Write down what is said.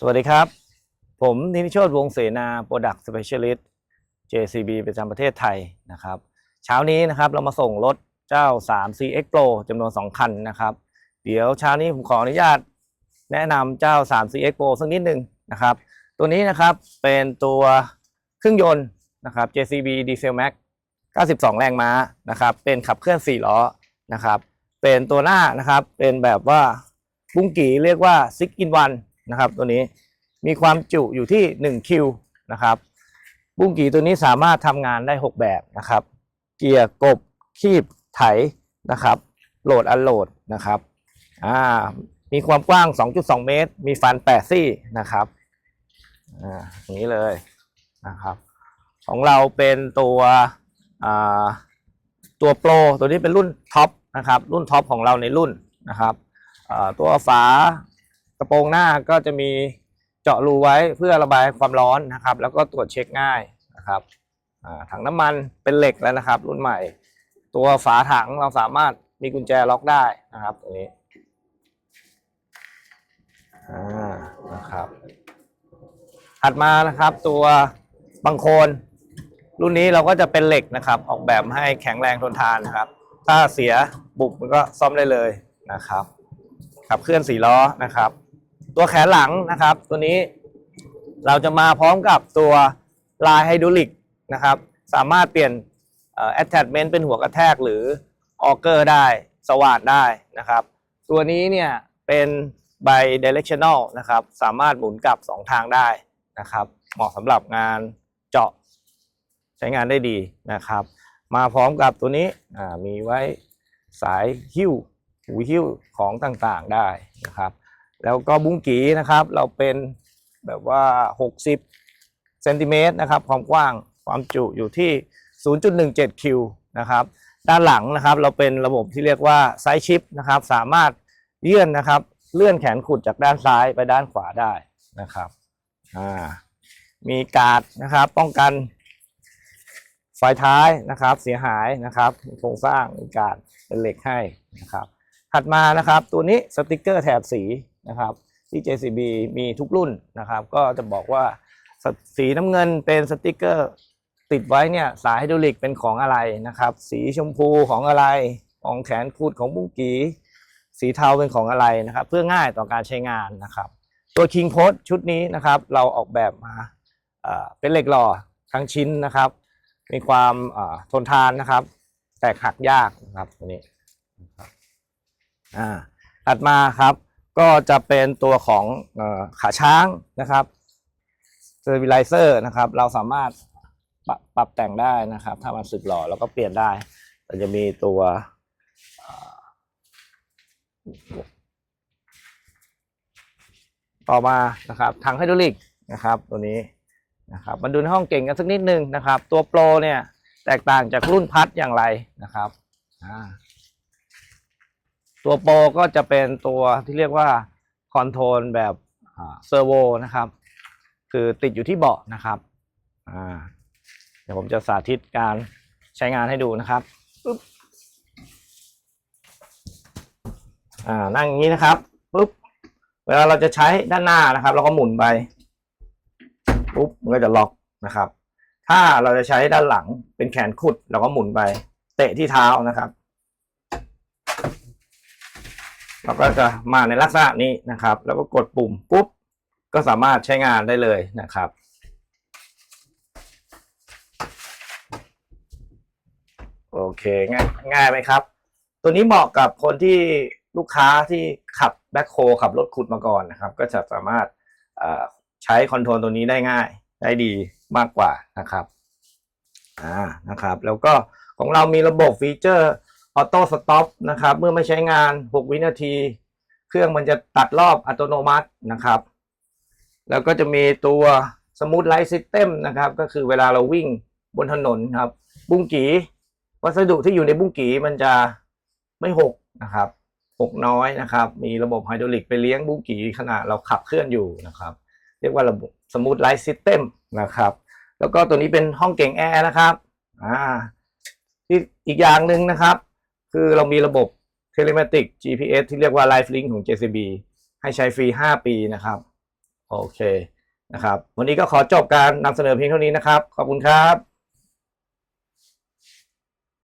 สวัสดีครับ ผมนิติโชตวงเสนา Product Specialist JCB ประจำประเทศไทยนะครับ เช้านี้นะครับเรามาส่งรถเจ้า 3 CX Pro จำนวน 2 คันนะครับ เดี๋ยวเช้านี้ผมขออนุญาตแนะนำเจ้า 3 CX Pro สักนิดหนึ่งนะครับ ตัวนี้นะครับเป็นตัวเครื่องยนต์นะครับ JCB Diesel Max 92 แรงม้านะครับ เป็นขับเคลื่อน 4 ล้อนะครับ เป็นตัวหน้านะครับ เป็นแบบว่าบุ้งกีเรียกว่า 6 in 1 นะครับ ตัวนี้มีความจุอยู่ที่1คิวนะครับบุ้งกี่ตัวนี้สามารถทำงานได้ 6 แบบนะครับ เกียร์กบคีบไถนะครับ โหลดอันโหลดนะครับอ่ามีความกว้าง 2.2 เมตร มีฟัน 8 ซี่นะครับอ่าอย่างนี้เลยนะครับ ของเราเป็นตัวอ่าตัวโปรตัวนี้เป็นรุ่นท็อปนะครับ รุ่นท็อปของเราในรุ่นนะครับตัวฝา กระโปรงหน้าก็จะมีเจาะรูไว้เพื่อระบายความร้อนนะครับ แล้วก็ตรวจเช็คง่ายนะครับถังน้ำมันเป็นเหล็กแล้วนะครับ รุ่นใหม่ ตัวฝาถังเราสามารถมีกุญแจล็อกได้นะครับตัวนี้นะครับถัดมานะครับตัวบังโคลนรุ่นนี้เราก็จะเป็นเหล็กนะครับ ออกแบบให้แข็งแรงทนทานนะครับ ถ้าเสียบุบมันก็ซ่อมได้เลยนะครับ ขับเคลื่อนสี่ล้อนะครับ ตัวแขนหลังนะครับ ตัวนี้เราจะมาพร้อมกับตัวลายไฮดรอลิกนะครับ สามารถเปลี่ยนเอ่อ attachment เป็นหัวกระแทกหรือออเกอร์ได้สว่านได้นะครับ ตัวนี้เนี่ยเป็น by directional นะครับ สามารถหมุนกลับ 2 ทางได้นะครับ เหมาะสำหรับงานเจาะใช้งานได้ดีนะครับ มาพร้อมกับตัวนี้มีไว้สายหิ้วหูหิ้วของต่างๆได้นะครับ แล้วก็บุ้งกีนะครับ เราเป็นแบบว่า 60เซนติเมตรนะครับ ความกว้างความจุอยู่ที่ 0.17 คิวนะครับ ด้านหลังนะครับ เราเป็นระบบที่เรียกว่าไซชิปนะครับ สามารถเลื่อนนะครับ เลื่อนแขนขุดจากด้านซ้ายไปด้านขวาได้นะครับอ่ามีการ์ดนะครับ ป้องกันไฟท้ายนะครับ เสียหายนะครับโครงสร้างมีการ์ดเป็นเหล็กให้นะครับ ถัดมานะครับ ตัวนี้สติกเกอร์แถบสี นะครับที่ JCB มีทุกรุ่นนะครับ ก็จะบอกว่าสสีน้ำเงินเป็นสติกเกอร์ติดไว้เนี่ยสายไฮดรอลิกเป็นของอะไรนะครับ สีชมพูของอะไรของแขนคูดของบุ้งกีสีเทาเป็นของอะไรนะครับ เพื่อง่ายต่อการใช้งานนะครับ ตัว King Post ชุดนี้นะครับ เราออกแบบมาเป็นเหล็กหล่อทั้งชิ้นนะครับ มีความทนทานนะครับ แตกหักยากนะครับตัวนี้อ่าถัดมาครับ ก็จะเป็นตัวของขาช้างนะครับเซอร์วิไลเซอร์นะครับ เราสามารถปรับปรับแต่งได้นะครับ ถ้ามันสึกหล่อแล้วก็เปลี่ยนได้เราจะมีตัวต่อมานะครับถังไฮดรอลิกนะครับ ตัวนี้นะครับมาดูในห้องเก่งกันสักนิดนึงนะครับ ตัวโปรเนี่ยแตกต่างจากรุ่นพัดอย่างไรนะครับอ่า ตัวโปรก็จะเป็นตัวที่เรียกว่าคอนโทรลแบบเซอร์โวนะครับ คือติดอยู่ที่เบาะนะครับอ่าเดี๋ยวผมจะสาธิตการใช้งานให้ดูนะครับปุ๊บอ่านั่งอย่างนี้นะครับปุ๊บเวลาเราจะใช้ด้านหน้านะครับ เราก็หมุนไปปุ๊บมันก็จะล็อกนะครับ ถ้าเราจะใช้ด้านหลังเป็นแขนขุด เราก็หมุนไป เตะที่เท้านะครับ เราก็จะมาในลักษณะนี้นะครับ แล้วก็กดปุ่มปุ๊บก็สามารถใช้งานได้เลยนะครับ โอเคง่ายง่ายไหมครับ ตัวนี้เหมาะกับคนที่ลูกค้าที่ขับแบ็คโฮขับรถขุดมาก่อนนะครับ ก็จะสามารถใช้คอนโทรลตัวนี้ได้ง่าย ได้ดีมากกว่านะครับอ่านะครับ แล้วก็ของเรามีระบบฟีเจอร์ ออโต้สต็อปนะครับ เมื่อไม่ใช้งาน 6 วินาที เครื่องมันจะตัดรอบอัตโนมัตินะครับ แล้วก็จะมีตัวสมูทไลท์ซิสเต็มนะครับ ก็คือเวลาเราวิ่งบนถนนครับ บุ้งกีวัสดุที่อยู่ในบุ้งกีมันจะไม่หกนะครับหกน้อยนะครับ มีระบบไฮดรอลิกไปเลี้ยงบุ้งกีขณะเราขับเคลื่อนอยู่นะครับ เรียกว่าระบบสมูทไลท์ซิสเต็มนะครับ แล้วก็ตัวนี้เป็นห้องเก่งแอร์นะครับ อ่าที่อีกอย่างหนึ่งนะครับ คือเรามีระบบเทเล m มติก GPS ที่เรียกว่า Life Link ของ JCB ให้ใช้ฟรี 5 ปีนะครับ โอเคนะครับ วันนี้ก็ขอจบการนำเสนอเพียงเท่านี้นะครับ ขอบคุณครับ